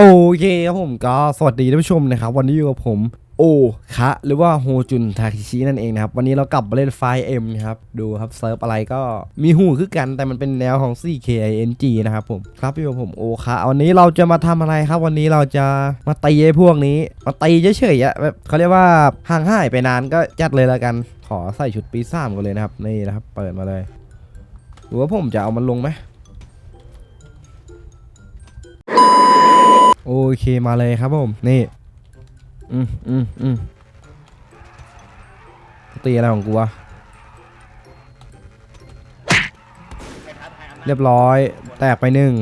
โอเคครับผมก็สวัสดีท่านผู้ชมนะครับ วันนี้อยู่กับผมโอคะหรือว่าโฮจุนทาคิชินั่นเองนะครับ วันนี้เรากลับมาเล่นไฟเอ็มนะครับ ดูครับเซิร์ฟอะไรก็มีหูคือกันแต่มันเป็นแนวของ CKING นะครับผมครับอยู่กับผมโอคะวันนี้เราจะมาทำอะไรครับ วันนี้เราจะมาตีไอ้พวกนี้ มาตีเฉยๆอะแบบเขาเรียกว่าห่างหายไปนานก็จัดเลยแล้วกัน ขอใส่ชุดปีซ่ามกันเลยนะครับนี่นะครับ เปิดมาเลยหรือว่าผมจะเอามันลงไหม โอเคมาเลยครับผม นี่ อืมอืมอืมตีอะไรของกูวะ เรียบร้อย แตกไปหนึ่ง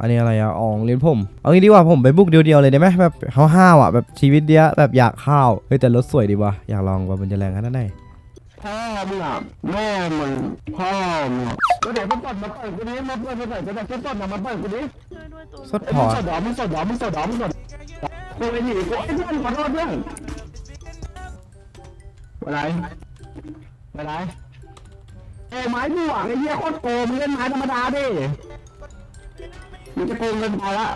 อันนี้อะไรอะอ่องเลี้ยนผม เอางี้ดีกว่าผมไปบุกเดียวๆเลยได้ไหมแบบห้าวๆอะแบบชีวิตเดียวแบบอยากข้าว เฮ้ยแต่รถสวยดีวะอยากลองว่ามันจะแรงขนาดไหน พ่อมึงอะแม่มึงพ่อมึงอะก็เดี๋ยวมาเปิดมาเปิดกูดิมาเปิดมาเปิดมาเปิดมาเปิดมามาเปิดกูดิสดไอ้พมึองสดดอมึงสดดอมึงสดดอมึงสดกูไอ้หนีกูไอ้เพื่อนขอโทษเพื่อนอะไรอะไรเอ้ไม้บวกไอ้เหี้ยโคตรโกงมึงเล่นไม้ธรรมดาดิมึงจะโกงเกินไปละ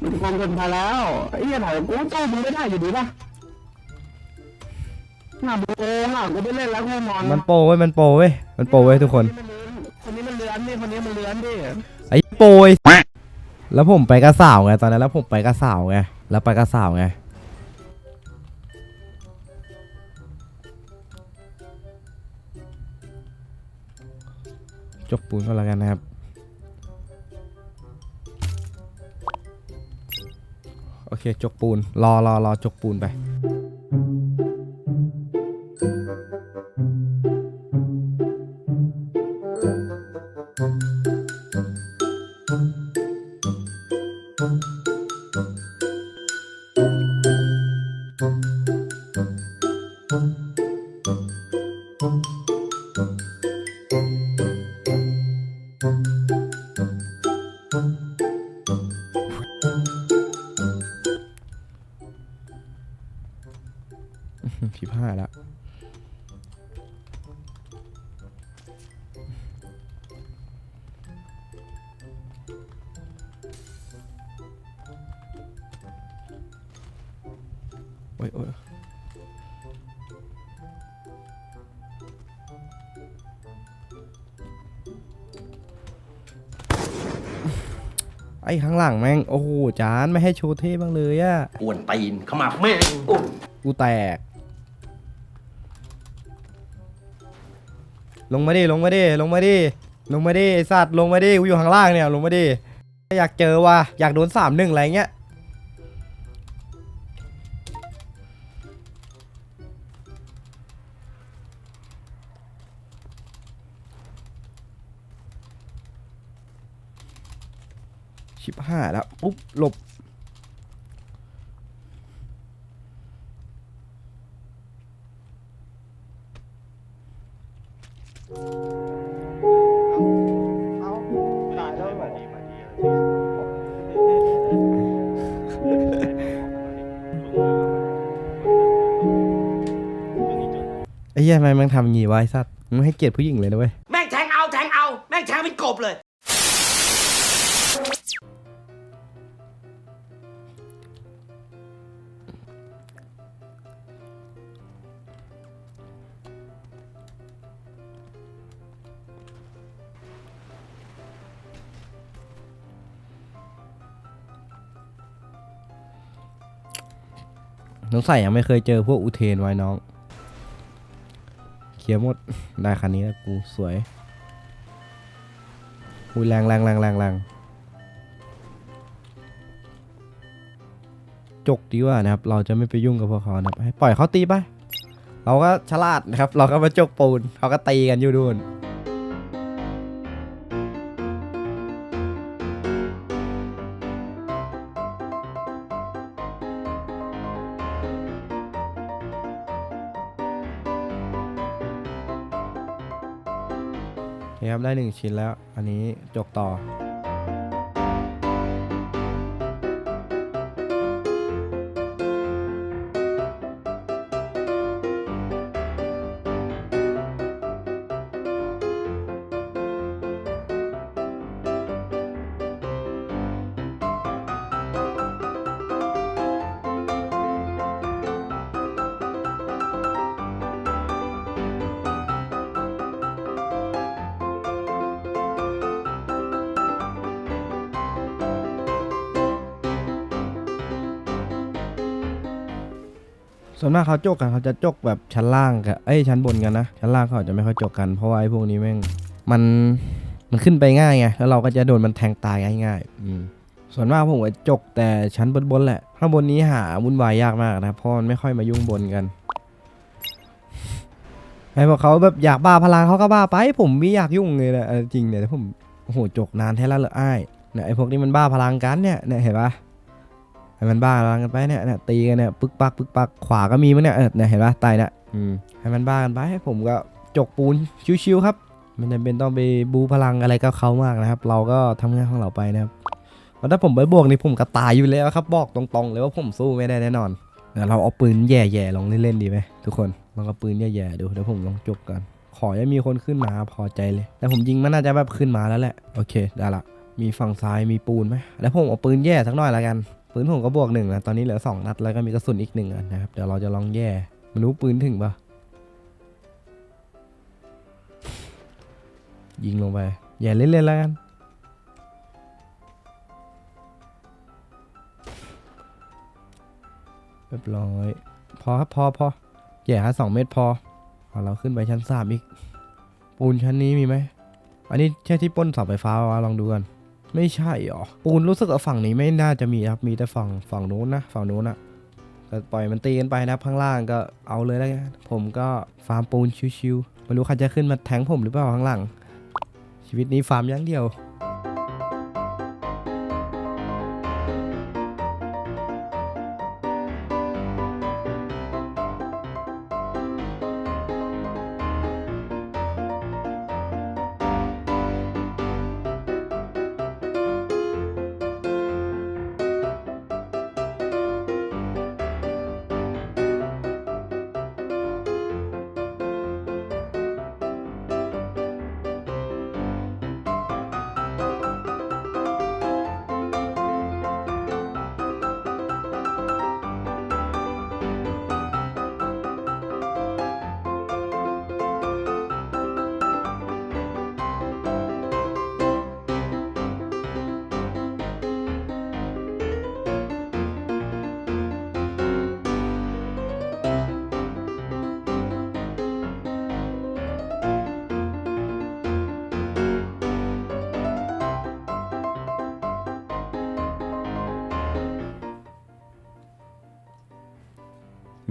มึงจะโกงเกินไปแล้วไอ้เหี้ยไหนกูสู้มึงไม่ได้อยู่ดีป่ะ หน้ามึงโกงอะกูไม่เล่นแล้วกูนอนมันโปรเว้ยมันโปรเว้ยมันโปรเว้ยทุกคน คนนี้มันเลื้อนนี่คนนี้มันเลื้อนดิไอ้โปรยแล้วผมไปกระสาวไงตอนนั้นแล้วผมไปกระสาวไงแล้วไปกระสาวไงจกปูนก็แล้วกันนะครับโอเคจกปูนรอรอรอจกปูนไป อ้ยโอ้ยไอ้ข้างหลังแม่ง โอ้โห จานไม่ให้โชว์เท่บ้างเลยอะอ้วนตีนขมับแม่งโอ้กูแตก ลงมาดิลงมาดิลงมาดิลงมาดิไอ้สัตว์ลงมาดิกูอยู่ข้างล่างเนี่ย ลงมาดิอยากเจอว่ะอยากโดนสามหนึ่งอะไรเงี้ย ห้าแล้ว ปุ๊บหลบไอ้เหี้ยทำไมมันทำงี้วะไอ้สัตว์มึงให้เกียรติผู้หญิงเลยนะเว้ย แม่งแทงเอาแทงเอา แม่งแทงเป็นกบเลย น้องใส่ยังไม่เคยเจอพวกอุเทนไว้น้อง เคลียร์หมด ได้คันนี้แล้วกูสวยอุ้ยแรงแรงแรงแรงแรงจกดีกว่านะครับ เราจะไม่ไปยุ่งกับพวกเขานะครับให้ปล่อยเขาตีไป เราก็ฉลาดนะครับ เราก็มาจกปูนเขาก็ตีกันอยู่ดูน นะครับได้หนึ่งชิ้นแล้ว อันนี้จกต่อ ส่วนมากเขาจกกันเขาจะจกแบบชั้นล่างกับเอ้ยชั้นบนกันนะชั้นล่างเขาอาจจะไม่ค่อยจกกันเพราะว่าไอ้พวกนี้แม่งมันมันขึ้นไปง่ายไงแล้วเราก็จะโดนมันแทงตายง่ายๆอืมส่วนมากผมก็จกแต่ชั้นบนๆแหละข้างบนนี้หาวุ่นวายยากมากนะเพราะมันไม่ค่อยมายุ่งบนกันไอ้พวกเขาแบบอยากบ้าพลังเขาก็บ้าไป ผมไม่อยากยุ่งเลยแหละเอาจริงเนี่ยแต่ผมโอ้โหจกนานแท้แล้วเหรออ้ายเนี่ยไอ้พวกนี้มันบ้าพลังกันเนี่ยเนี่ยเห็นปะ ให้มันบ้ากันไปเนี่ยเนี่ยตีกันเนี่ยปึ๊กปักปึ๊กปักขวาก็มีมั้งเนี่ยเออเนี่ยเห็นปะตายเนี่ยอืมให้มันบ้ากันไปผมก็จกปูนชิวๆครับไม่จำเป็นต้องไปบูพลังอะไรกับเขามากนะครับ เราก็ทำงานของเราไปนะครับเพราะถ้าผมไปบวกนี่ผมก็ตายอยู่แล้วครับ บอกตรงๆเลยว่าผมสู้ไม่ได้แน่นอนเดี๋ยวเราเอาปืนแย่ๆลองเล่นๆดีไหมทุกคนลองเอาปืนแย่ๆดูเดี๋ยวผมลองจกกันขอให้มีคนขึ้นมาพอใจเลย แต่ผมยิงมันน่าจะแบบขึ้นมาแล้วแหละ โอเค ได้ละ มีฝั่งซ้ายมีปูนไหมแล้วผมเอาปืนแย่สักหน่อยละกัน ปืนผมก็บวกหนึ่งนะตอนนี้เหลือสองนัดแล้วก็มีกระสุนอีกหนึ่งนะครับเดี๋ยวเราจะลองแย่ไมันรู้ปืนถึงปะยิงลงไป อย่าเล่นๆแล้วกัน เรียบร้อย พอครับพอพอแย่ฮะสองเมตรพอเอาเราขึ้นไปชั้นสามอีก ปูนชั้นนี้มีไหม อันนี้ใช่ที่ป้นเสาไฟฟ้าวะลองดูกัน ไม่ใช่หรอ ปูนรู้สึกว่าฝั่งนี้ไม่น่าจะมีครับ มีแต่ฝั่งฝั่งนู้นนะ ฝั่งนู้นอะก็ปล่อยมันตีกันไปนะครับข้างล่างก็เอาเลยแล้วกันผมก็ฟาร์มปูนชิวๆไม่รู้ใครจะขึ้นมาแทงผมหรือเปล่าข้างหลัง ชีวิตนี้ฟาร์มอย่างเดียว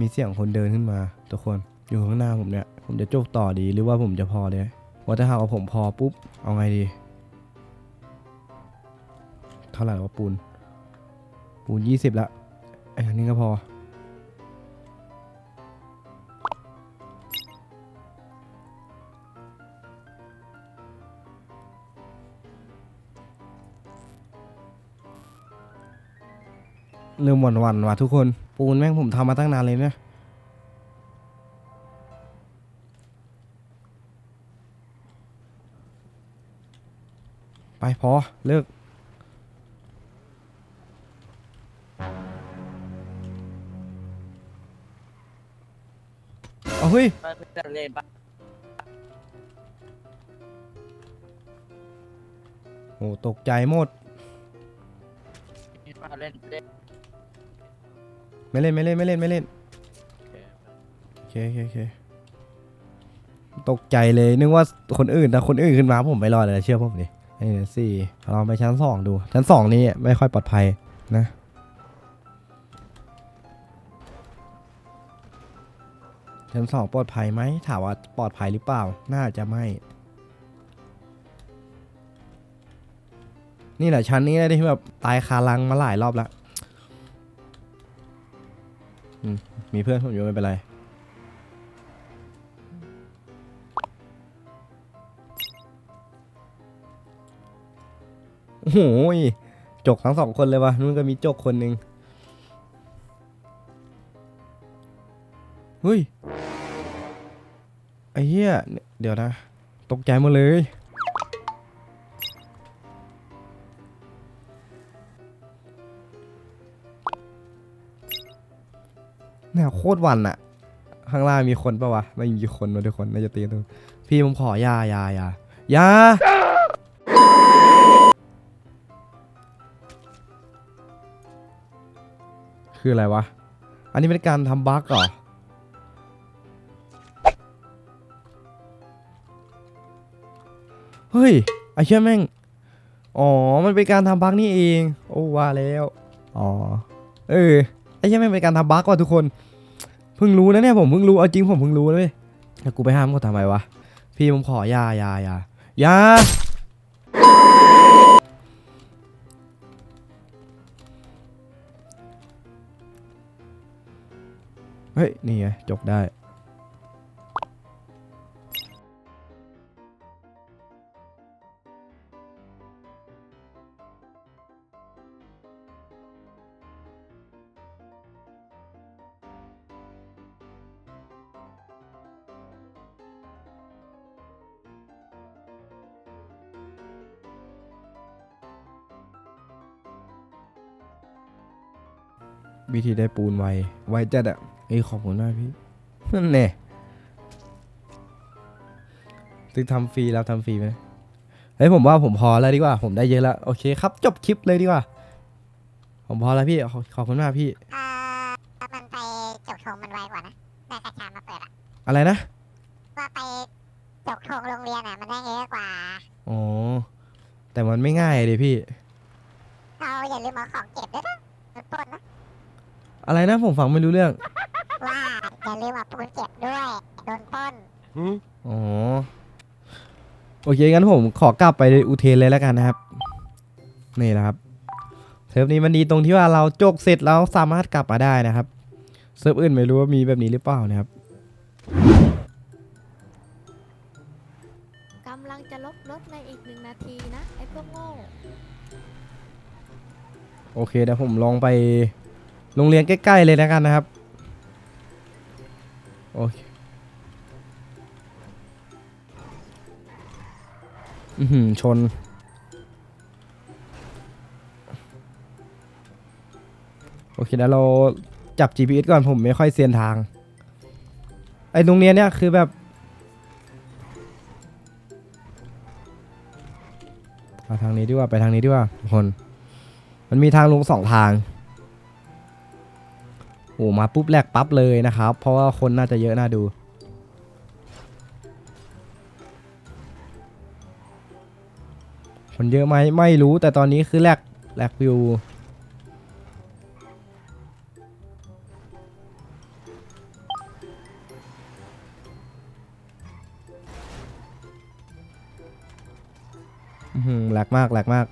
มีเสียงคนเดินขึ้นมา ทุกคนอยู่ข้างหน้าผมเนี่ย ผมจะโจกต่อดีหรือว่าผมจะพอเลยว่าถ้าหากว่าผมพอปุ๊บ เอาไงดี เท่าไหร่วะปูน ปูนยี่สิบละไอ้อันนี้ก็พอ เริ่มหวันวันๆว่ะทุกคน ปูนแม่งผมทำมาตั้งนานเลยเนี่ยไปพอ เลิก เอาเฮ้ย เพื่อนเล่นปะโอ้ตกใจหมด เล่นเล่น ไม่เล่นไม่เล่นไม่เล่นไม่เล่นโอเคโอเคโอเคตกใจเลยนึกว่าคนอื่นแต่คนอื่นขึ้นมาผมไม่รอดเลยเชื่อผมดิไอ้เนี่ยสี่เราไปชั้นสองดู ชั้นสองนี่ไม่ค่อยปลอดภัยนะชั้นสองปลอดภัยไหมถามว่าปลอดภัยหรือเปล่า น่าจะไม่ นี่แหละชั้นนี้นะที่แบบตายคาลังมาหลายรอบแล้ว มีเพื่อนผมอยู่ไม่เป็นไร โอ้โหยจกทั้งสองคนเลยวะนู่นก็มีจกคนหนึ่งเฮ้ย ไอ้เหี้ย เดี๋ยวนะ ตกใจหมดเลย โคตรวันอะข้างล่างมีคนปะวะไม่มีคนมาทุกคนน่าจะตีตัวพี่ผมขอยายายายาคืออะไรวะ อันนี้เป็นการทำบั๊กเหรอ เฮ้ย ไอ้เชี่ยแม่ง อ๋อ มันเป็นการทำบั๊กนี่เอง โอ้ว่าแล้ว อ๋อ เออ ไอ้เชี่ยแม่งเป็นการทำบั๊กว่ะทุกคน เพิ่งรู้นะเนี่ยผมเพิ่งรู้เอาจริงผมเพิ่งรู้เลยแล้วกูไปห้ามเขาทำไมวะพี่ผมขอยายายายาเฮ้ยนี่ไงจบได้ วิธีได้ปูนไว ไวจัดอะเอ้ยขอบคุณมากพี่นั่นแน่ซื้อทำฟรีแล้วทำฟรีไหมเฮ้ยผมว่าผมพอแล้วดีกว่า ผมได้เยอะแล้ว โอเคครับ จบคลิปเลยดีกว่า ผมพอแล้วพี่ ขอขอบคุณมากพี่ อ่ามันไปจกธงมันไวกว่านะได้กระชามาเปิดอะอะไรนะ ว่าไปจกธงโรงเรียนอะมันได้เยอะกว่า อ๋อ แต่มันไม่ง่ายเลยพี่ เราอย่าลืมเอาของเก็บด้วยนะโดนปล้นนะ อะไรนะผมฟังไม่รู้เรื่อง ว่าอย่าลืมเอาปูนเก็บด้วยโดนปล้น อ๋อ โอเคงั้นผมขอกลับไปอุเทนเลยแล้วกันนะครับ นี่แหละครับ เซิร์ฟนี้มันดีตรงที่ว่าเราโจกเสร็จแล้วสามารถกลับมาได้นะครับ เซิร์ฟอื่นไม่รู้ว่ามีแบบนี้หรือเปล่านะครับ กำลังจะลบรถในอีกหนึ่งนาทีนะ ไอ้พวกโง่ โอเคเดี๋ยวผมลองไป โรงเรียนใกล้ๆเลยแล้วกันนะครับ โอเคอือหือชน โอเคแล้วเราจับ GPS ก่อนผมไม่ค่อยเซียนทาง ไอ้โรงเรียนเนี่ยคือแบบมาทางนี้ดีกว่าไปทางนี้ดีกว่าทุกคน มันมีทางลงสองทาง อ้มาปุ๊บแรกปั๊บเลยนะครับ เพราะว่าคนน่าจะเยอะน่าดูคนเยอะไหมไม่รู้แต่ตอนนี้คือแรกแรกวิวอื้อหือแหลกมากแหลกมาก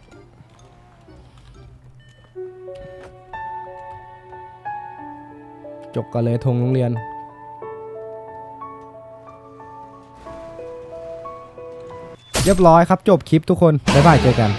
จบกันเลยธงโรงเรียน เรียบร้อยครับจบคลิปทุกคน บ๊ายบายเจอกัน